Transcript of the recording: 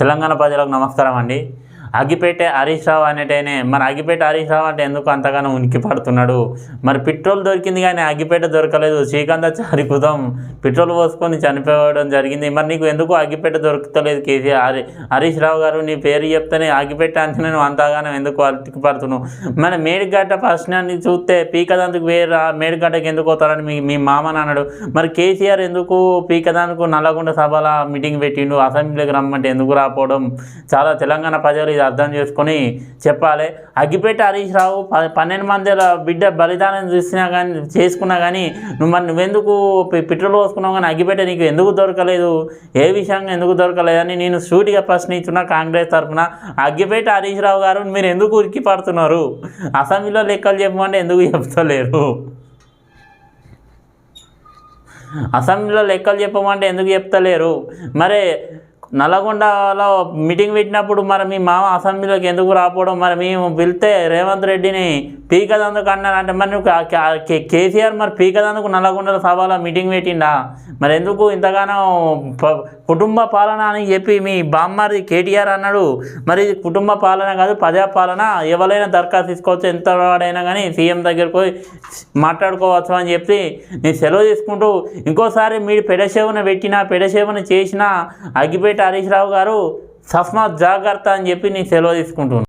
తెలంగాణ ప్రజలకు నమస్కారం అండి. అగిపేట హరీష్ రావు అనేటైనే మరి అగ్గిపేట హరీష్ రావు అంటే ఎందుకు అంతగానో ఉనికి పడుతున్నాడు? మరి పెట్రోల్ దొరికింది కానీ అగ్గిపేట దొరకలేదు. శ్రీకాంతాచారి కుదం పెట్రోల్ పోసుకొని చనిపోవడం జరిగింది. మరి నీకు ఎందుకు అగ్గిపేట దొరుకుతలేదు కేసీఆర్? హరీష్ రావు గారు నీ పేరు చెప్తేనే అగ్గిపేట అంటే నేను అంతగానో ఎందుకు అతికి పడుతున్నావు? మన మేడిగడ్డ ఫస్ట్ అని చూస్తే పీకదానికి వేరు మేడిగడ్డకి ఎందుకు పోతారని మీ మీ మామని అన్నాడు మరి కేసీఆర్ ఎందుకు పీకదానికి నల్లగొండ సభల మీటింగ్ పెట్టిండు? అసెంబ్లీకి రమ్మంటే ఎందుకు రాకపోవడం? చాలా తెలంగాణ ప్రజలు అర్థం చేసుకొని చెప్పాలి. అగ్గిపేట హరీష్ రావు పన్నెండు మందిల బిడ్డ బలిదానం చూసినా కానీ చేసుకున్నా కానీ నువ్వు మరి నువ్వెందుకు పెట్రోల్ పోసుకున్నావు కానీ అగ్గిపేట నీకు ఎందుకు దొరకలేదు? ఏ విషయంగా ఎందుకు దొరకలేదని నేను సూటిగా ప్రశ్నిస్తున్నా కాంగ్రెస్ తరఫున అగ్గిపేట హరీష్ రావు గారు మీరు ఎందుకు ఉరికి పడుతున్నారు? అసెంబ్లీలో లెక్కలు చెప్పమంటే ఎందుకు చెప్తలేరు? అసెంబ్లీలో లెక్కలు చెప్పమంటే ఎందుకు చెప్తలేరు? మరి నల్లగొండలో మీటింగ్ పెట్టినప్పుడు మరి మీ మామ అసెంబ్లీలోకి ఎందుకు రాకపోవడం? మరి మేము పిలిస్తే రేవంత్ రెడ్డిని పీకదందుకు అన్నారంటే మరి నువ్వు కేసీఆర్ మరి పీకదందుకు నల్లగొండల సభలో మీటింగ్ పెట్టిండా? మరి ఎందుకు ఇంతగానో ప- కుటుంబ పాలన అని చెప్పి మీ బామ్మారి కేటీఆర్ అన్నాడు. మరి ఇది కుటుంబ పాలన కాదు ప్రజా పాలన ఎవరైనా దరఖాస్తు తీసుకోవచ్చు ఎంత వాడైనా కానీ సీఎం దగ్గరికి పోయి మాట్లాడుకోవచ్చు అని చెప్పి నేను సెలవు తీసుకుంటూ ఇంకోసారి మీరు పెడసేవన పెట్టినా పెడసేవన చేసిన అగ్గిపేట హరీష్ రావు గారు సస్మాత్ జాగ్రత్త అని చెప్పి నేను సెలవు తీసుకుంటున్నాను